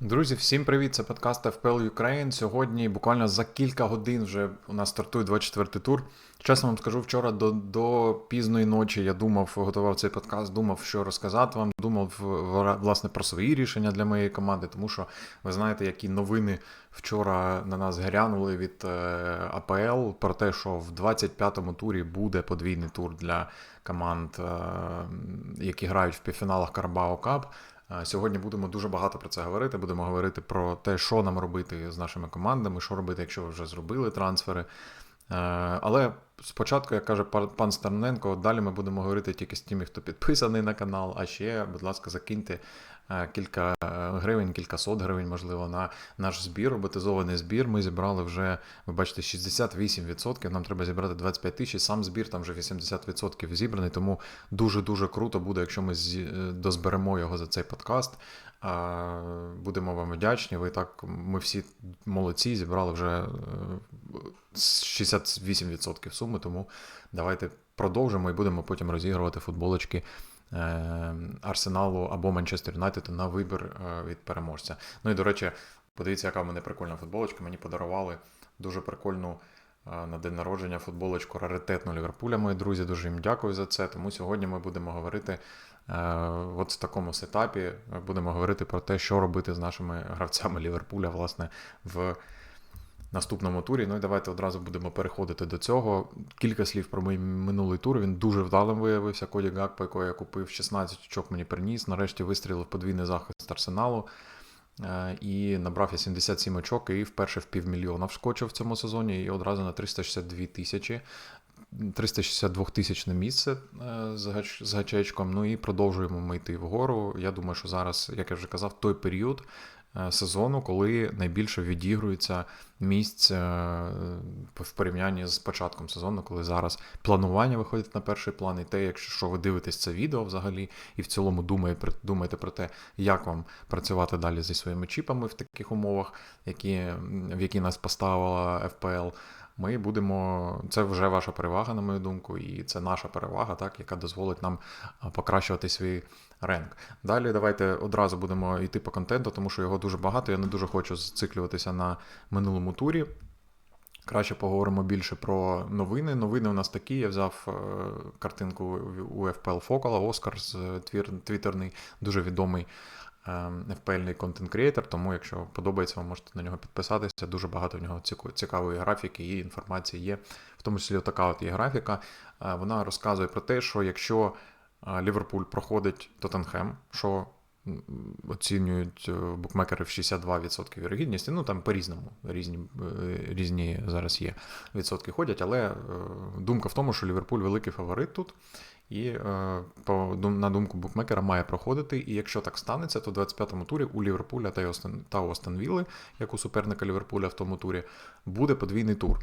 Друзі, всім привіт! Це подкаст FPL Ukraine. Сьогодні буквально за кілька годин вже у нас стартує 24-й тур. Чесно вам скажу, вчора до до пізної ночі я думав, готував цей подкаст, думав, що розказати вам, думав власне про свої рішення для моєї команди, тому що ви знаєте, які новини вчора на нас грянули від е, АПЛ про те, що в 25-му турі буде подвійний тур для команд, е, які грають в півфіналах Карабао Кап. Сьогодні будемо дуже багато про це говорити. Будемо говорити про те, що нам робити з нашими командами, що робити, якщо ви вже зробили трансфери. Е, але спочатку, як каже пан Стерненко, далі ми будемо говорити тільки з тими, хто підписаний на канал. А ще, будь ласка, закиньте Е, кілька е, гривень, кілька сот гривень, можливо, на наш збір, роботизований збір. Ми зібрали вже, ви бачите, 68%. Нам треба зібрати 25 тисяч. Сам збір там вже 80% зібраний. Тому дуже-дуже круто буде, якщо ми дозберемо його за цей подкаст. Будемо вам вдячні. Ви так, ми всі молодці, зібрали вже 68% суми, тому давайте продовжимо і будемо потім розігрувати футболочки Е, Арсеналу або Манчестер Юнайтед на вибір е, від переможця. Ну і до речі, подивіться, яка в мене прикольна футболочка. Мені подарували дуже прикольну е, на день народження футболочку раритетну Ліверпуля. Мої друзі, дуже їм дякую за це. Тому сьогодні ми будемо говорити от в такому сетапі. Будемо говорити про те, що робити з нашими гравцями Ліверпуля, власне, в наступному турі. Ну і давайте одразу будемо переходити до цього. Кілька слів про мій минулий тур. Він дуже вдалим виявився. Коді Гакпо, якого я купив 16 очок мені приніс. Нарешті вистрілив подвійний захист арсеналу. Е, і набрав я 77 очок і вперше в півмільйона вскочив в цьому сезоні і одразу на 362 тисячі. 362 тисячне місце е, з гачечком. Ну і продовжуємо ми йти вгору. Я думаю, що зараз, як я вже казав, той період, Е, сезону, коли найбільше відігрується місць е, в порівнянні з початком сезону, коли зараз планування виходить на перший план, і те, якщо ви дивитесь це відео взагалі, і в цілому думаєте, про те, як вам працювати далі зі своїми чіпами в таких умовах, які, в які нас поставила FPL. Ми будемо, це вже ваша перевага, на мою думку, і це наша перевага, так, яка дозволить нам покращувати свій ренк. Далі давайте одразу будемо йти по контенту, тому що його дуже багато. Я не дуже хочу зациклюватися на минулому турі. Краще поговоримо більше про новини. Новини у нас такі. Я взяв е, картинку у FPL Фокала, Оскар твіттерний, дуже відомий FPL контент креатор тому якщо подобається, ви можете на нього підписатися. Дуже багато в нього цікавої графіки і інформації є. В тому числі така от є графіка. Е, вона розказує про те, що якщо Ліверпуль проходить Тоттенхем, що оцінюють е, букмекери в 62% вірогідності. Ну там по-різному різні е, різні зараз є відсотки ходять, але е, думка в тому, що Ліверпуль великий фаворит тут. І на думку букмекера має проходити. І якщо так станеться, то в 25-му турі у Ліверпуля та Остен Вілли, як у суперника Ліверпуля в тому турі, буде подвійний тур.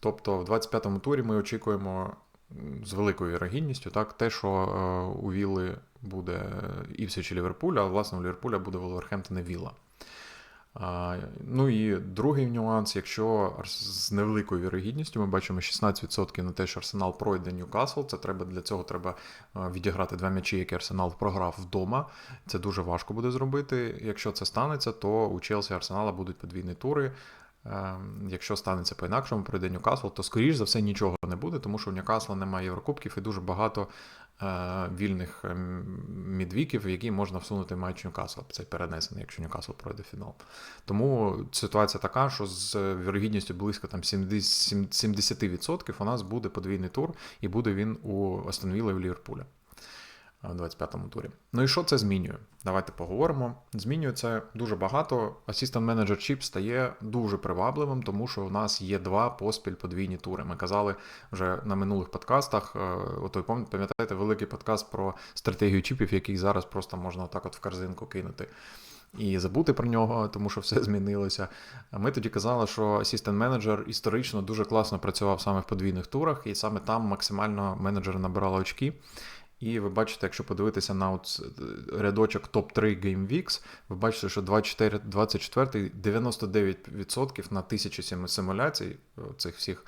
Тобто в 25-му турі ми очікуємо з великою вірогідністю, так, те, що е, у Вілли буде Іпсвіч і Ліверпуля, а власне у Ліверпуля буде Волверхемптон і Вілла. Ну і другий нюанс, якщо з невеликою вірогідністю ми бачимо 16% на те, що Арсенал пройде Ньюкасл, це треба для цього треба е, відіграти два м'ячі, які Арсенал програв вдома. Це дуже важко буде зробити. Якщо це станеться, то у Челсі Арсенала будуть подвійні тури. Ем, якщо станеться по-інакшому, пройде Ньюкасл, то, скоріш за все, нічого не буде, тому що у Ньюкасла немає Єврокубків і дуже багато е, вільних ем, мідвіків, в які можна всунути матч Ньюкасла. Цей перенесений, якщо Ньюкасл пройде фінал. Тому ситуація така, що з вірогідністю близько там 70% у нас буде подвійний тур, і буде він у Астонвіла і в Ліверпуля в 25-му турі. Ну і що це змінює? Давайте поговоримо. Змінює це дуже багато. Assistant Manager Chip стає дуже привабливим, тому що у нас є два поспіль подвійні тури. Ми казали вже на минулих подкастах. Е, Ото пам'ятаєте, великий подкаст про стратегію чіпів, який зараз просто можна так от в корзинку кинути. І забути про нього, тому що все змінилося. Ми тоді казали, що Assistant Manager історично дуже класно працював саме в подвійних турах, і саме там максимально менеджери набирали очки. І ви бачите, якщо подивитися на от е, рядочок топ-3 Game ви бачите, що 24 24 99% на тисячу симуляцій цих всіх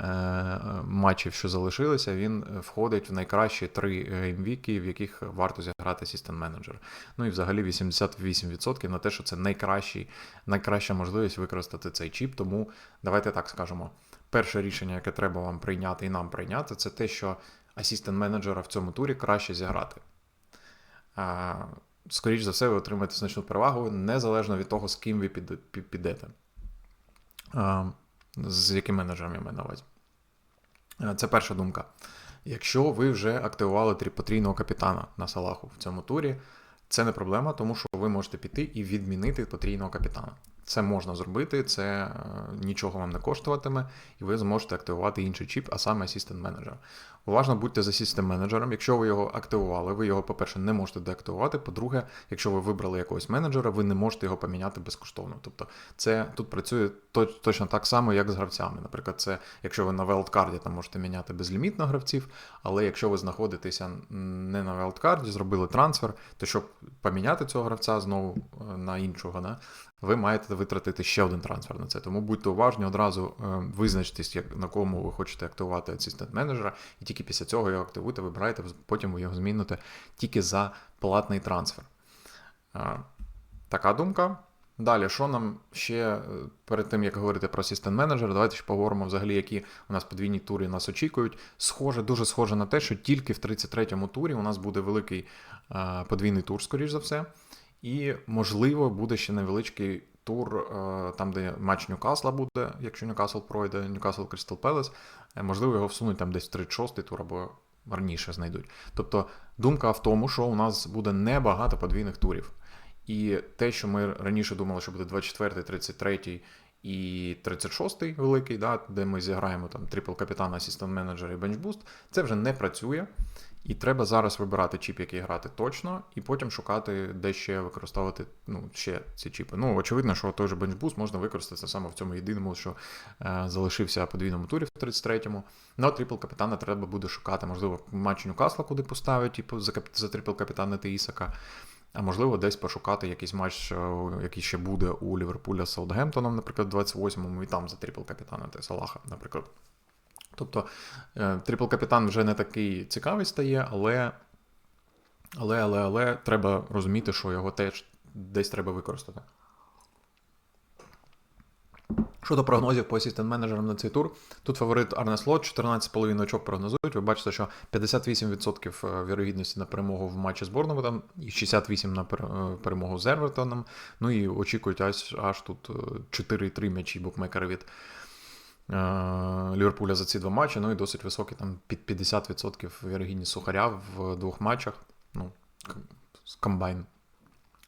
е, матчів, що залишилися, він входить в найкращі три геймвіки, в яких варто зіграти Assistant Manager. Ну і взагалі 88% на те, що це найкращий, найкраща можливість використати цей чіп. Тому давайте так скажемо. Перше рішення, яке треба вам прийняти і нам прийняти, це те, що асістент менеджера в цьому турі краще зіграти. Скоріше за все, ви отримаєте значну перевагу незалежно від того, з ким ви підете. З яким менеджером я маю на увазі. Це перша думка. Якщо ви вже активували потрійного капітана на Салаху в цьому турі, це не проблема, тому що ви можете піти і відмінити потрійного капітана. Це можна зробити, це е, нічого вам не коштуватиме, і ви зможете активувати інший чіп, а саме Manager. Уважно будьте з Assistant менеджером. Якщо ви його активували, ви його, по-перше, не можете деактивувати. По-друге, якщо ви вибрали якогось менеджера, ви не можете його поміняти безкоштовно. Тобто це тут працює точно так само, як з гравцями. Наприклад, це якщо ви на велдкарді там можете міняти безлімітно гравців, але якщо ви знаходитеся не на велдкарді, зробили трансфер, то щоб поміняти цього гравця знову е, на іншого, да, ви маєте витратити ще один трансфер на це. Тому будьте уважні, одразу е, визначтесь, як на кому ви хочете активувати асистент менеджера, і тільки після цього його активуєте, вибираєте, потім ви його зміните тільки за платний трансфер. Е, така думка. Далі, що нам ще е, перед тим, як говорити про Assistant Manager, давайте ще поговоримо взагалі, які у нас подвійні тури нас очікують. Схоже, дуже схоже на те, що тільки в 33-му турі у нас буде великий подвійний тур, скоріш за все. І, можливо, буде ще невеличкий тур, е, там, де матч Ньюкасла буде, якщо Ньюкасл пройде, Ньюкасл Крістал Пелес. Можливо, його всунуть там десь 36-й тур або раніше знайдуть. Тобто думка в тому, що у нас буде небагато подвійних турів. І те, що ми раніше думали, що буде 24, 33 і 36 великий, да, де ми зіграємо там трипл капітана, асистент менеджер і бенчбуст, це вже не працює. І треба зараз вибирати чіп, який грати точно, і потім шукати, де ще використовувати ну, ще ці чіпи. Ну, очевидно, що той же бенчбуст можна використати саме в цьому єдиному, що е, залишився подвійному турі в 33-му. Ну, а трипл капітана треба буде шукати, можливо, матч Ньюкасла куди поставити, типу, за, за трипл капітана Ісака. А можливо, десь пошукати якийсь матч, е, який ще буде у Ліверпуля з Саутгемптоном, наприклад, 28-му, і там за трипл капітана Салаха, наприклад. Тобто е, трипл капітан вже не такий цікавий стає, але але, але, але треба розуміти, що його теж десь треба використати. Щодо прогнозів по асістент менеджерам на цей тур, тут фаворит Арне Слот, 14,5 очок прогнозують. Ви бачите, що 58% е, вірогідності на перемогу в матчі з Борнмутом і 68% на е, перемогу з Ервертоном. Ну і очікують аж, аж тут 4-3 м'ячі букмекера від Ліверпуля за ці два матчі, ну і досить високий, там під 50% вірогідність сухаря в двох матчах. Ну, комбайн.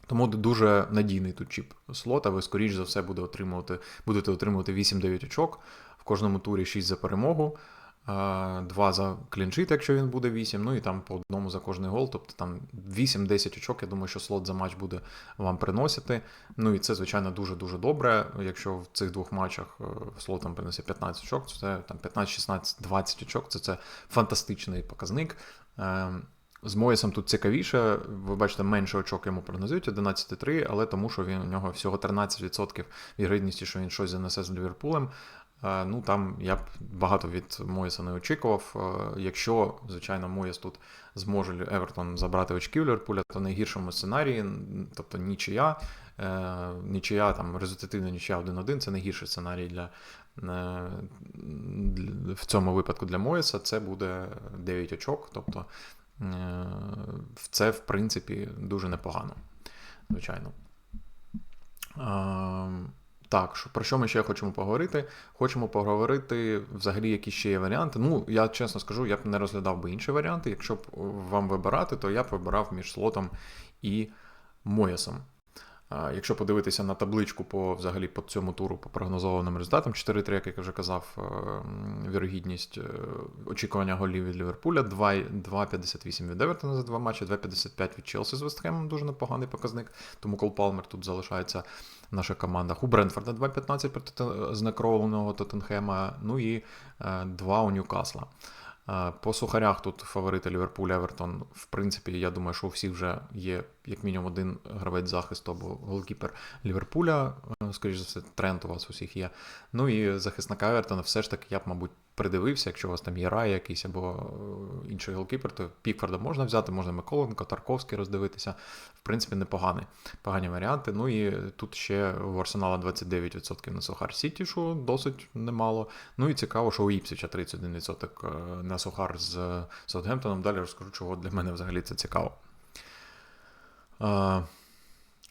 Тому дуже надійний тут чіп слота. Ви, скоріш за все, буде отримувати, будете отримувати 8-9 очок в кожному турі 6 за перемогу. Два за клінчит, якщо він буде 8, ну і там по одному за кожний гол. Тобто там 8-10 очок. Я думаю, що слот за матч буде вам приносити. Ну і це, звичайно, дуже-дуже добре. Якщо в цих двох матчах е, слот там принесе 15 очок, це там 15, 16, 20 очок. Це це фантастичний показник. Ем, з Моєсом тут цікавіше, ви бачите, менше очок йому прогнозують, 11,3, але тому, що він у нього всього 13% вірогідності, що він щось занесе з Ліверпулем. Е, ну там я б багато від Моєса не очікував. Е, якщо, звичайно, Моєс тут зможе Евертон забрати очки в Ліверпуля, то найгіршому сценарії, тобто нічия, е, нічия, там результативна нічия 1-1, це найгірший сценарій для, в цьому випадку для Моєса, це буде 9 очок. Тобто це, в принципі, дуже непогано, звичайно. Так, про що ми ще хочемо поговорити? Хочемо поговорити взагалі, які ще є варіанти. Ну, я чесно скажу, я б не розглядав би інші варіанти. Якщо б вам вибирати, то я б вибирав між слотом і Моясом. Якщо подивитися на табличку по взагалі по цьому туру по прогнозованим результатам, 4-3, як я вже казав, е, вірогідність е, очікування голів від Ліверпуля, 2,58 від Евертона за два матчі, 2,55 від Челсі з Вестхемом, дуже непоганий показник. Тому Кол Палмер тут залишається в наших командах. У Брентфорда 2,15 проти знекровленого Тоттенхема, ну і 2 е, у Ньюкасла. По сухарях тут фаворити Ліверпуль Евертон. В принципі, я думаю, що у всіх вже є як мінімум один гравець захисту або голкіпер Ліверпуля. Скоріше за все, тренд у вас усіх є. Ну і захисника Евертона все ж таки я б, мабуть, придивився, якщо у вас там є Рай якийсь або е, інший голкіпер, то Пікфорда можна взяти, можна Миколенко, Тарковський роздивитися. В принципі, непоганий. Погані варіанти. Ну і тут ще у Арсенала 29% на Сухар Сіті, що досить немало. Ну і цікаво, що у Іпсича 31% е, на Сухар з Саутгемптоном. Далі розкажу, чого для мене взагалі це цікаво. Е,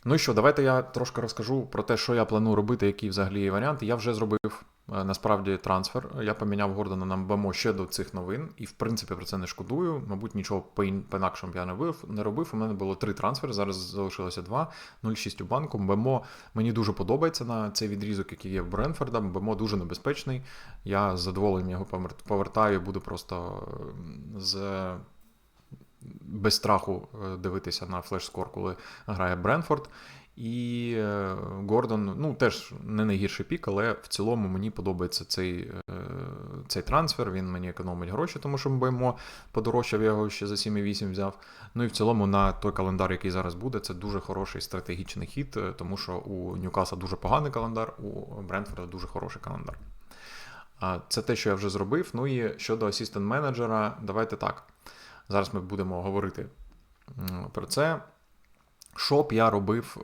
Ну і що, давайте я трошки розкажу про те, що я планую робити, які взагалі варіанти. Я вже зробив е, насправді трансфер. Я поміняв Гордона на Мбамо ще до цих новин, і в принципі про це не шкодую. Мабуть, нічого по-інакшому я не робив. Не робив. У мене було три трансфери. Зараз залишилося два. 0,6 у банку. Мбамо мені дуже подобається на цей відрізок, який є в Бренфорда. Мбамо дуже небезпечний. Я з задоволенням його повертаю. Буду просто е, з без страху е, дивитися на флеш-скор, коли грає Бренфорд. І е, Гордон, ну теж не найгірший пік, але в цілому мені подобається цей е, цей трансфер. Він мені економить гроші, тому що БМО подорожчав його ще за 7,8 взяв. Ну і в цілому на той календар, який зараз буде, це дуже хороший стратегічний хід, тому що у Ньюкаса дуже поганий календар, у Брентфорда дуже хороший календар. Це те, що я вже зробив. Ну і щодо асистент менеджера, давайте так. Зараз ми будемо говорити про це. Що б я робив е,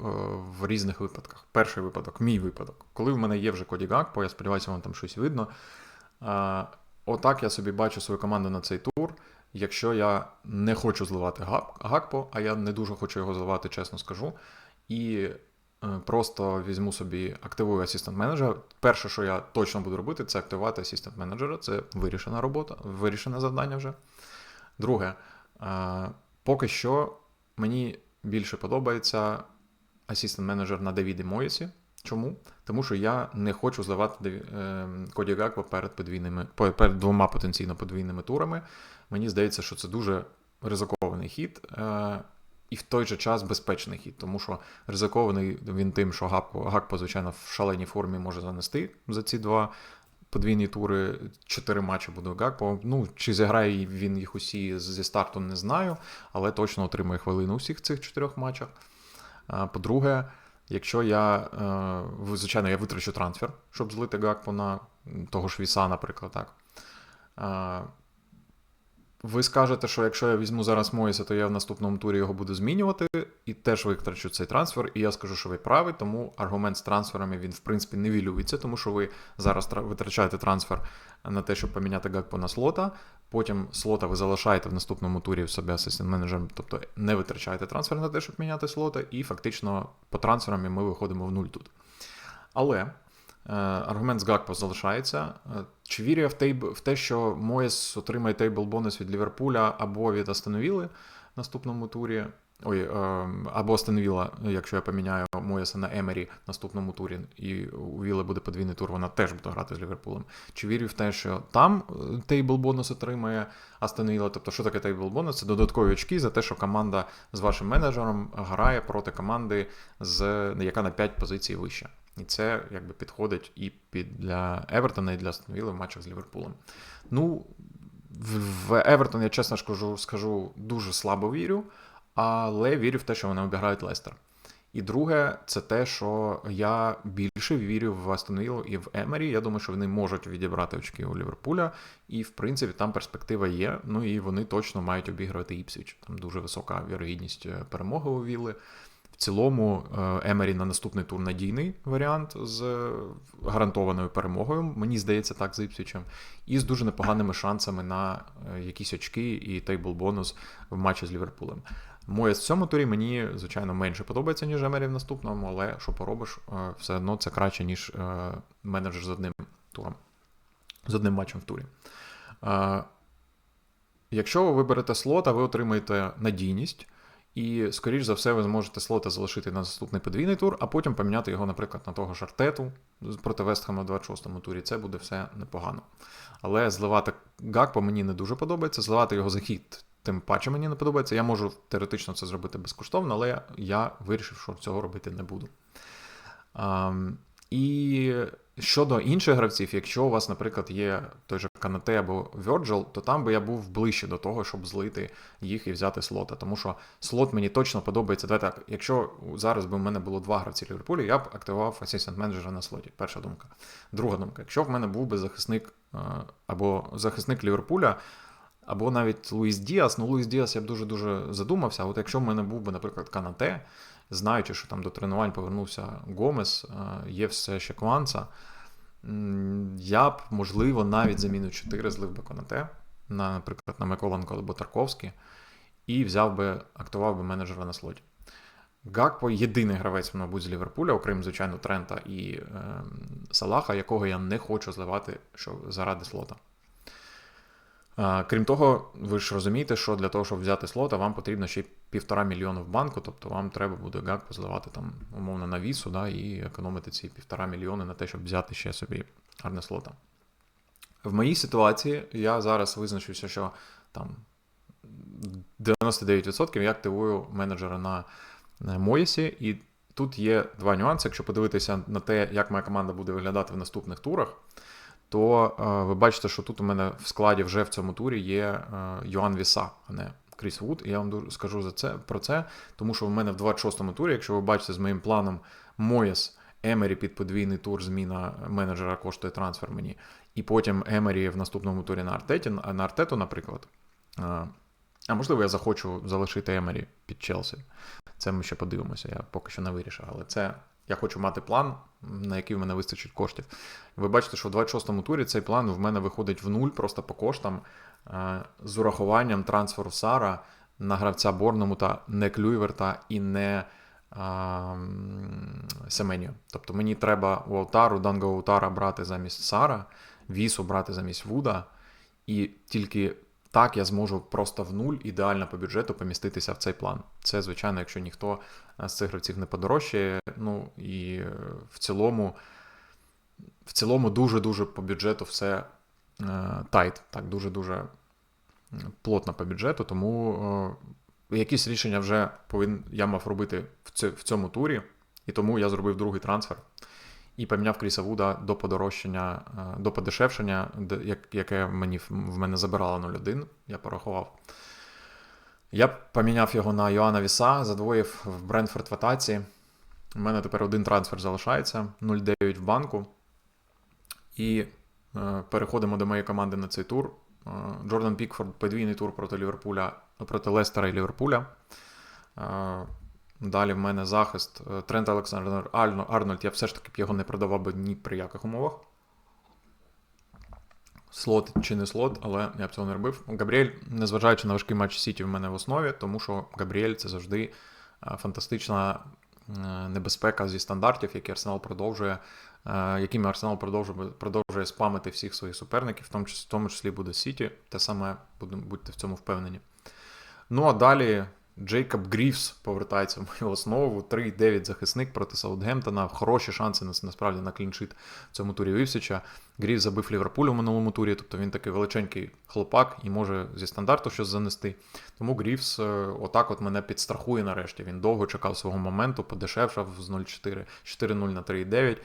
в різних випадках? Перший випадок, мій випадок. Коли в мене є вже Коді Гакпо, я сподіваюся, вам там щось видно. Отак я собі бачу свою команду на цей тур. Якщо я не хочу зливати Гакпо, а я не дуже хочу його зливати, чесно скажу. І е, просто візьму собі, активую асистент менеджера. Перше, що я точно буду робити, це активувати асистент менеджера. Це вирішена робота, вирішене завдання вже. Друге, поки що мені більше подобається асистент менеджер на Давіді Моєсі. Чому? Тому що я не хочу зливати е, Коді Гакво перед подвійними, перед двома потенційно подвійними турами. Мені здається, що це дуже ризикований хід. Е, і в той же час безпечний хід, тому що ризикований він тим, що Гакпо, звичайно, в шаленій формі може занести за ці два подвійні тури, чотири матчі буде Гакпо. Ну, чи зіграє він їх усі зі старту, не знаю, але точно отримує хвилину у всіх цих чотирьох матчах. По-друге, якщо я, е, звичайно, я витрачу трансфер, щоб злити Гакпо на того ж Віса, наприклад, так. Ви скажете, що якщо я візьму зараз Моїса, то я в наступному турі його буду змінювати і теж витрачу цей трансфер. І я скажу, що ви праві, тому аргумент з трансферами він, в принципі, не вілюється, тому що ви зараз витрачаєте трансфер на те, щоб поміняти Гакпо на слота. Потім слота ви залишаєте в наступному турі в себе асистент менеджером, тобто не витрачаєте трансфер на те, щоб міняти слота, і фактично по трансферам ми виходимо в нуль тут. Але. Е, аргумент з Гакпо залишається. Е, чи вірю я в, тейб... в те, що Моєс отримає тейбл бонус від Ліверпуля або від Астонвіли в наступному турі? Ой, е, або Астонвіла, якщо я поміняю Моєса на Емері в наступному турі, і у Віли буде подвійний тур, вона теж буде грати з Ліверпулем. Чи вірю в те, що там тейбл бонус отримає Астонвіла? Тобто, що таке тейбл бонус? Це додаткові очки за те, що команда з вашим менеджером грає проти команди, з яка на 5 позицій вища. І це якби підходить і під для Евертона, і для Астонвіли в матчах з Ліверпулем. Ну, в Евертон, я чесно скажу, скажу, дуже слабо вірю, але вірю в те, що вони обіграють Лестер. І друге, це те, що я більше вірю в Астонвілу і в Емері. Я думаю, що вони можуть відібрати очки у Ліверпуля, і в принципі там перспектива є. Ну і вони точно мають обігрувати Іпсвіч. Там дуже висока вірогідність е, перемоги у Вілли цілому е, Емері на наступний тур надійний варіант з гарантованою перемогою, мені здається, так з Іпсвічем, і з дуже непоганими шансами на е, якісь очки і тейбл бонус в матчі з Ліверпулем. Моє з цьому турі мені, звичайно, менше подобається, ніж Емері в наступному, але що поробиш, е, все одно це краще, ніж менеджер з одним туром, з одним матчем в турі. Якщо ви виберете слота, ви отримаєте надійність. І, скоріш за все, ви зможете слота залишити на наступний подвійний тур, а потім поміняти його, наприклад, на того ж Артету проти Вестхема в 26-му турі. Це буде все непогано. Але зливати Гакпо мені не дуже подобається. Зливати його захід, тим паче мені не подобається. Я можу теоретично це зробити безкоштовно, але я вирішив, що цього робити не буду. І щодо інших гравців, якщо у вас, наприклад, є той же Канате або Virgil, то там би я був ближче до того, щоб злити їх і взяти слота. Тому що слот мені точно подобається. Давай так, якщо зараз би в мене було два гравці Ліверпулю, я б активував асистент менеджера на слоті. Перша думка. Друга думка. Якщо в мене був би захисник е, або захисник Ліверпуля, або навіть Луїс Діас, ну Луїс Діас я б дуже-дуже задумався. От якщо в мене був би, наприклад, Канате, знаючи, що там до тренувань повернувся Гомес, е, є все ще Кванца, я б, можливо, навіть заміну 4 злив би Канате, на, наприклад, на Миколенко або Тарковський, і взяв би, актував би менеджера на слоті. Гакпо єдиний гравець, мабуть, з Ліверпуля, окрім, звичайно, Трента і е, Салаха, якого я не хочу зливати що, заради слота. Крім того, ви ж розумієте, що для того, щоб взяти слота, вам потрібно ще півтора мільйона в банку, тобто вам треба буде Гакпо зливати там, умовно, на вісу, да, і економити ці півтора мільйони на те, щоб взяти ще собі гарне слота. В моїй ситуації я зараз визначився, що там 99% я активую менеджера на на Моїсі, і тут є два нюанси. Якщо подивитися на те, як моя команда буде виглядати в наступних турах, то е, ви бачите, що тут у мене в складі вже в цьому турі є е, Йоан Віса, а не Кріс Вуд. І я вам скажу за це, про це, тому що в мене в 26-му турі, якщо ви бачите з моїм планом Моєс, Емері під подвійний тур, зміна менеджера коштує трансфер мені, і потім Емері в наступному турі на Артеті, на Артету, наприклад. Е, а можливо, я захочу залишити Емері під Челсі. Це ми ще подивимося, я поки що не вирішив. Але це я хочу мати план, на який в мене вистачить коштів. Ви бачите, що в 26-му турі цей план в мене виходить в нуль просто по коштам е, з урахуванням трансферу Сара на гравця Борномута, не Клюйверта і не а, Семенію. Тобто мені треба у Аутару, Данго Аутара брати замість Сара, Вісу брати замість Вуда, і тільки так я зможу просто в нуль ідеально по бюджету поміститися в цей план. Це, звичайно, якщо ніхто з цих гравців не подорожчає. Ну і е, в цілому, в цілому, дуже-дуже по бюджету все е, тайт, так, дуже-дуже плотно по бюджету, тому е, якісь рішення вже повин, я мав робити в цьому турі, і тому я зробив другий трансфер і поміняв Кріса Вуда до подорожчання, е, до подешевшення, яке мені в мене забирало 0,1, я порахував. Я поміняв його на Йоанна Віса, задвоїв в Бренфорд в атаці. У мене тепер один трансфер залишається 0,9 в банку. І е, переходимо до моєї команди на цей тур. Е, Джордан Пікфорд подвійний тур проти Ліверпуля, проти Лестера і Ліверпуля. Е, Далі в мене захист е, Трент Олександр Арнольд. Я все ж таки б його не продавав би ні при яких умовах. Слот чи не слот, але я б цього не робив. Габріель, незважаючи на важкий матч Сіті, в мене в основі, тому що Габріель це завжди е, фантастична е, небезпека зі стандартів, які Арсенал продовжує, якими Арсенал продовжує продовжує спамити всіх своїх суперників, в тому числі, в тому числі буде Сіті. Те саме будьте в цьому впевнені. Ну а далі Джейкоб Гріфс повертається в мою основу. 3-9 захисник проти Саутгемптона. Хороші шанси насправді на кліншит в цьому турі Вівсича. Гріфс забив Ліверпуль у минулому турі, тобто він такий величенький хлопак і може зі стандарту щось занести. Тому Гріфс е, отак от мене підстрахує нарешті. Він довго чекав свого моменту, подешевшав з 0-4, 4-0 на 3-9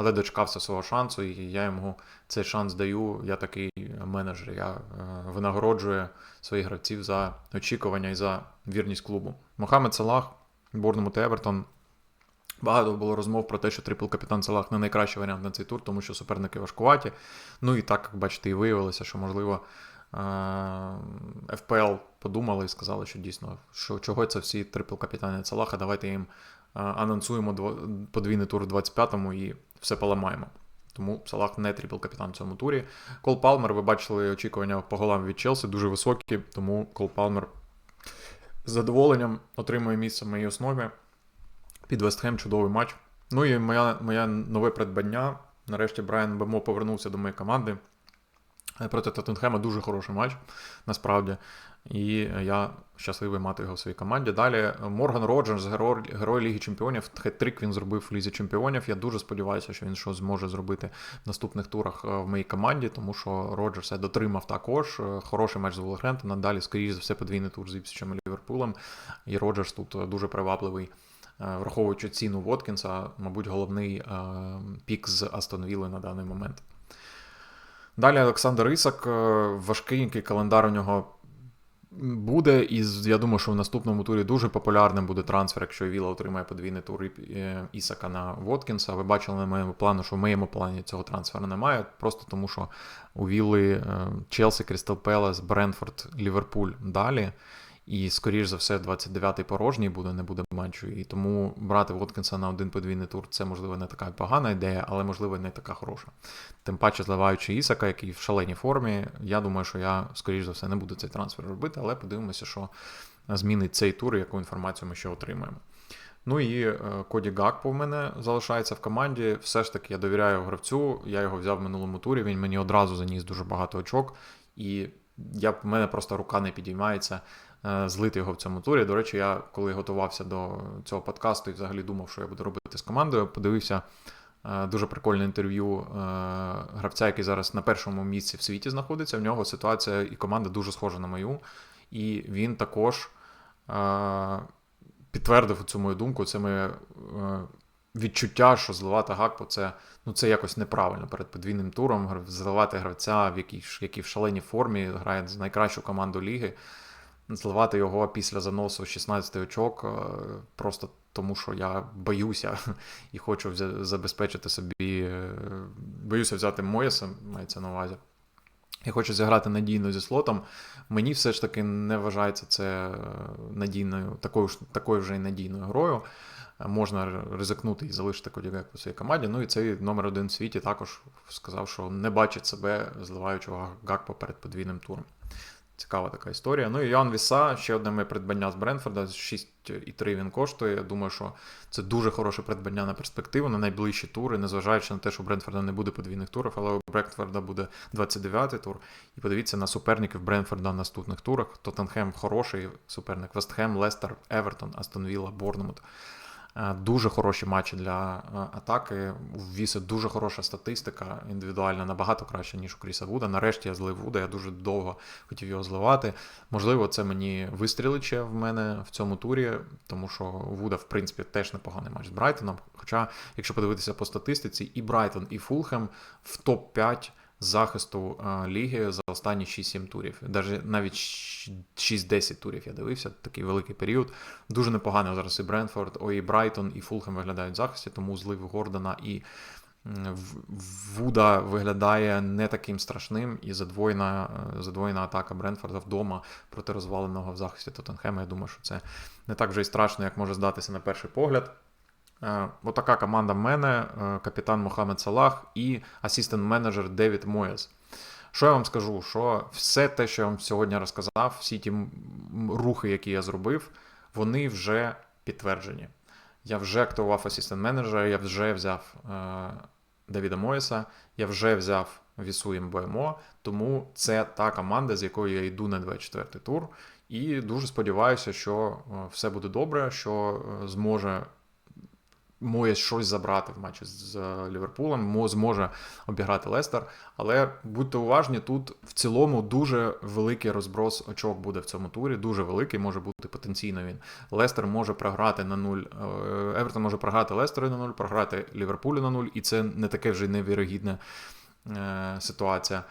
але дочекався свого шансу, і я йому цей шанс даю. Я такий менеджер. Я е, винагороджую своїх гравців за очікування і за вірність клубу. Мохамед Салах, Борному та Евертон. Багато було розмов про те, що трипл капітан Салах не найкращий варіант на цей тур, тому що суперники важкуваті. Ну і так, як бачите, і виявилося, що, можливо, е, ФПЛ подумали і сказали, що дійсно, що чого це всі трипл капітани Салаха, давайте їм анонсуємо подвійний тур в 25-му і все поламаємо. Тому Салах не трипл капітан в цьому турі. Кол Палмер, ви бачили очікування по голам від Челсі, дуже високі, тому Кол Палмер з задоволенням отримує місце в моїй основі. Під Вестхем чудовий матч. Ну і моя, моє нове придбання. Нарешті Брайан Бемо повернувся до моєї команди. Проти Тоттенхема дуже хороший матч, насправді. І я щасливий мати його в своїй команді. Далі Морган Роджерс, герой, герой Ліги Чемпіонів. Хет-трик він зробив в Лізі Чемпіонів. Я дуже сподіваюся, що він щось зможе зробити в наступних турах е, в моїй команді, тому що Роджерс я дотримав також. Е, хороший матч з Волгрентом. Далі, скоріш за все, подвійний тур з Іпсичем і Ліверпулем. І Роджерс тут е, дуже привабливий. Враховуючи ціну Воткінса, мабуть, головний пік з Астон Вілли на даний момент. Далі Олександр Ісак, е, важкий календар у нього буде, і я думаю, що в наступному турі дуже популярним буде трансфер, якщо Віла отримає подвійний тур е, Ісака на Воткінса. Ви бачили на моєму плану, що в моєму плані цього трансфера немає, просто тому що у Вілли Челсі, Крістал Пелес, Бренфорд, Ліверпуль далі. І, скоріш за все, 29-й порожній буде, не буде матчу. І тому брати Воткінса на один подвійний тур це, можливо, не така погана ідея, але, можливо, не така хороша. Тим паче, зливаючи Ісака, який в шаленій формі, я думаю, що я, скоріш за все, не буду цей трансфер робити, але подивимося, що змінить цей тур, яку інформацію ми ще отримаємо. Ну і е, Коді Гакпо в мене залишається в команді. Все ж таки я довіряю гравцю. Я його взяв в минулому турі. Він мені одразу заніс дуже багато очок, і я, в мене просто рука не підіймається злити його в цьому турі. До речі, я коли готувався до цього подкасту і взагалі думав, що я буду робити з командою, подивився е, дуже прикольне інтерв'ю е, гравця, який зараз на першому місці в світі знаходиться. В нього ситуація і команда дуже схожа на мою. І він також підтвердив цю мою думку. Це моє відчуття, що зливати Гакпо це ну, це якось неправильно перед подвійним туром. Зливати гравця, в якій, який в шаленій формі, грає з найкращу команду ліги зливати його після заносу 16 очок, е, просто тому що я боюся і хочу забезпечити собі, е, боюся взяти Моєса, мається на увазі. Я хочу зіграти надійно зі слотом. Мені все ж таки не вважається це е, надійною, такою ж такою вже і надійною грою. Можна ризикнути і залишити Кодігек по своїй команді. Ну і цей номер один в світі також сказав, що не бачить себе зливаючого Гакпо перед подвійним туром. Цікава така історія. Ну і Йоан Віса, ще одне моє придбання з Бренфорда, 6,3 він коштує. Я думаю, що це дуже хороше придбання на перспективу, на найближчі тури, незважаючи на те, що Бренфорда не буде подвійних турів, але у Бренфорда буде 29-й тур. І подивіться на суперників Бренфорда в наступних турах. Тоттенхем хороший суперник, Вестхем, Лестер, Евертон, Астон Вілла, Борнмут. Е, дуже хороші матчі для е, атаки. У Віси дуже хороша статистика, індивідуальна, набагато краще, ніж у Кріса Вуда. Нарешті я злив Вуда, я дуже довго хотів його зливати. Можливо, це мені вистрілить в мене в цьому турі, тому що Вуда, в принципі, теж непоганий матч з Брайтоном. Хоча, якщо подивитися по статистиці, і Брайтон, і Фулхем в топ-5 захисту ліги за останні 6-7 турів. Навіть 6-10 турів я дивився, такий великий період. Дуже непогано зараз і Бренфорд, о, і Брайтон, і Фулхем виглядають в захисті, тому злив Гордона і Вуда виглядає не таким страшним, і задвоєна е, задвоєна атака Бренфорда вдома проти розваленого в захисті Тоттенхема. Я думаю, що це не так вже і страшно, як може здатися на перший погляд. Е, отака команда в мене, е, капітан Мохамед Салах і асистент-менеджер Девід Моєс. Що я вам скажу? Що все те, що я вам сьогодні розказав, всі ті рухи, які я зробив, вони вже підтверджені. Я вже актував асистент-менеджера, я вже взяв е, Давіда Моєса, я вже взяв Вісу МБМО, тому це та команда, з якою я йду на 24-й тур. І дуже сподіваюся, що все буде добре, що зможе Моє щось забрати в матчі з Ліверпулем, Мо зможе обіграти Лестер. Але будьте уважні, тут в цілому дуже великий розброс очок буде в цьому турі. Дуже великий, може бути потенційно він. Лестер може програти на нуль. Евертон може програти Лестеру на нуль, програти Ліверпулю на нуль, і це не таке вже невірогідна е, ситуація.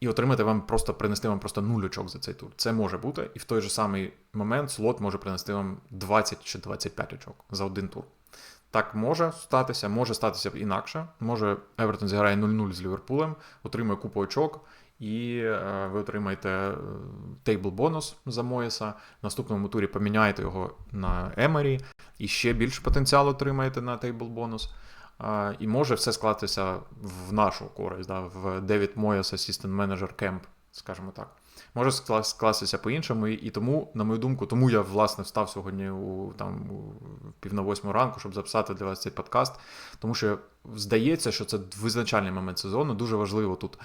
І отримати вам просто принести вам просто нуль очок за цей тур. Це може бути, і в той же самий момент слот може принести вам 20 чи 25 очок за один тур. Так може статися, може статися інакше. Може Евертон зіграє 0-0 з Ліверпулем, отримує купу очок, і е, ви отримаєте тейбл бонус за Моєса. В наступному турі поміняєте його на Емері, і ще більше потенціалу отримаєте на тейбл бонус. Е, і може все скластися в нашу користь, да, в Девід Моєс Assistant Manager Camp, скажімо так може скластися по-іншому. І тому, на мою думку, тому я власне встав сьогодні у там у пів на восьму ранку, щоб записати для вас цей подкаст. Тому що здається, що це визначальний момент сезону. Дуже важливо тут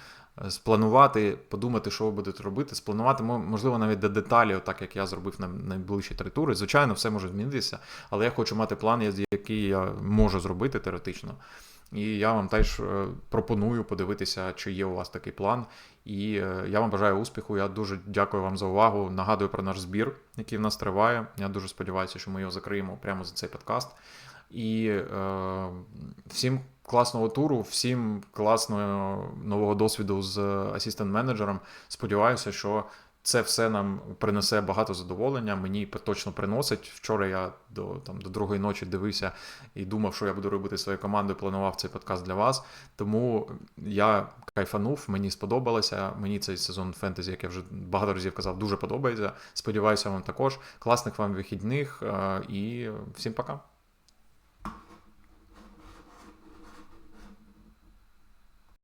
е, спланувати, подумати, що ви будете робити, спланувати, можливо, навіть до деталі, так як я зробив на найближчі три тури. Звичайно, все може змінитися, але я хочу мати план, який я можу зробити теоретично. І я вам теж е, пропоную подивитися, чи є у вас такий план. І е, я вам бажаю успіху. Я дуже дякую вам за увагу. Нагадую про наш збір, який в нас триває. Я дуже сподіваюся, що ми його закриємо прямо за цей подкаст. І е, всім класного туру, всім класного нового досвіду з асистент-менеджером. Сподіваюся, що це все нам принесе багато задоволення. Мені точно приносить. Вчора я до там до другої ночі дивився і думав, що я буду робити своєю командою. Планував цей подкаст для вас. Тому я кайфанув, мені сподобалося. Мені цей сезон фентезі, як я вже багато разів казав, дуже подобається. Сподіваюся, вам також. Класних вам вихідних е, і всім пока.